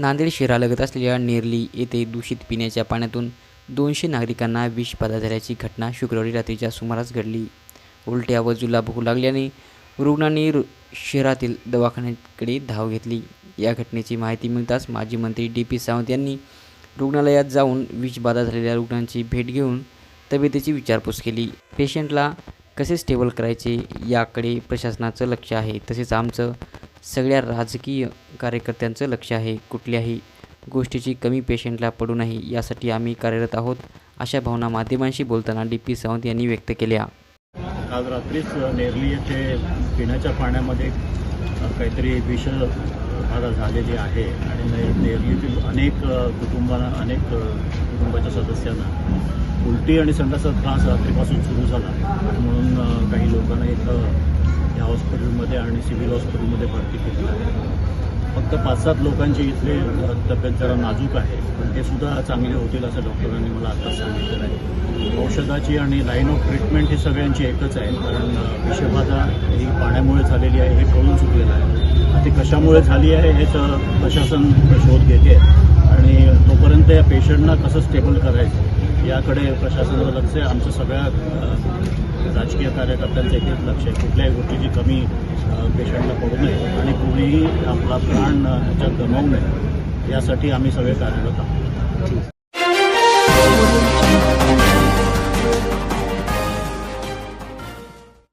नांदेड शहरालगत असलेल्या नेरली येथे दूषित पिण्याच्या पाण्यातून दोनशे नागरिकांना विषबाधा झाल्याची घटना शुक्रवारी रात्रीच्या सुमारास घडली. उलट्या व जुलाब लागल्याने रुग्णांनी रु शहरातील दवाखान्याकडे धाव घेतली. या घटनेची माहिती मिळताच माजी मंत्री डी पी सावंत यांनी रुग्णालयात जाऊन विषबाधा झालेल्या रुग्णांची भेट घेऊन तब्येतीची विचारपूस केली. पेशंटला कसे स्टेबल करायचे याकडे प्रशासनाचं लक्ष आहे. तसेच आमचं सगळ्या राजकीय कार्यकर्त्यांचं लक्ष आहे. कुठल्याही गोष्टीची कमी पेशंटला पडू नये यासाठी आम्ही कार्यरत आहोत अशा भावना माध्यमांशी बोलताना डी पी सावंत यांनी व्यक्त केल्या. आज रात्रीच नेरली येथे पिण्याच्या पाण्यामध्ये काहीतरी विष बाधा झालेली आहे आणि नेरलीतील अनेक कुटुंबांना अनेक कुटुंबाच्या सदस्यांना उलटी आणि संडासाचा त्रास रात्रीपासून सुरू झाला. म्हणून काही लोकांना इथं या हॉस्पिटलमध्ये आणि सिव्हिल हॉस्पिटलमध्ये भरती केली आहे. फक्त पाच सात लोकांची इथले तब्येत जरा नाजूक आहे पण ते सुद्धा चांगले होतील असं डॉक्टरांनी मला आत्ताच सांगितलेलं आहे. औषधाची आणि लाईन ऑफ ट्रीटमेंट ही सगळ्यांची एकच आहे कारण विषबाधा ही पाण्यामुळे झालेली आहे हे कळून चुकलेलं आहे. ती कशामुळे झाली आहे हे तर प्रशासन शोध घेते. आणि तोपर्यंत या पेशंटना कसं स्टेबल करायचं? याकडे प्रशासनाचं लक्ष आहे. आमचं सगळ्या राजकीय कार्यकर्त्यांचं एकच लक्ष आहे. कुठल्याही गोष्टीची कमी पेशंटला पडू नये आणि कुणीही आपला प्राण ह्याच्यात गमावू नये. यासाठी आम्ही सगळे कार्यरत आहोत.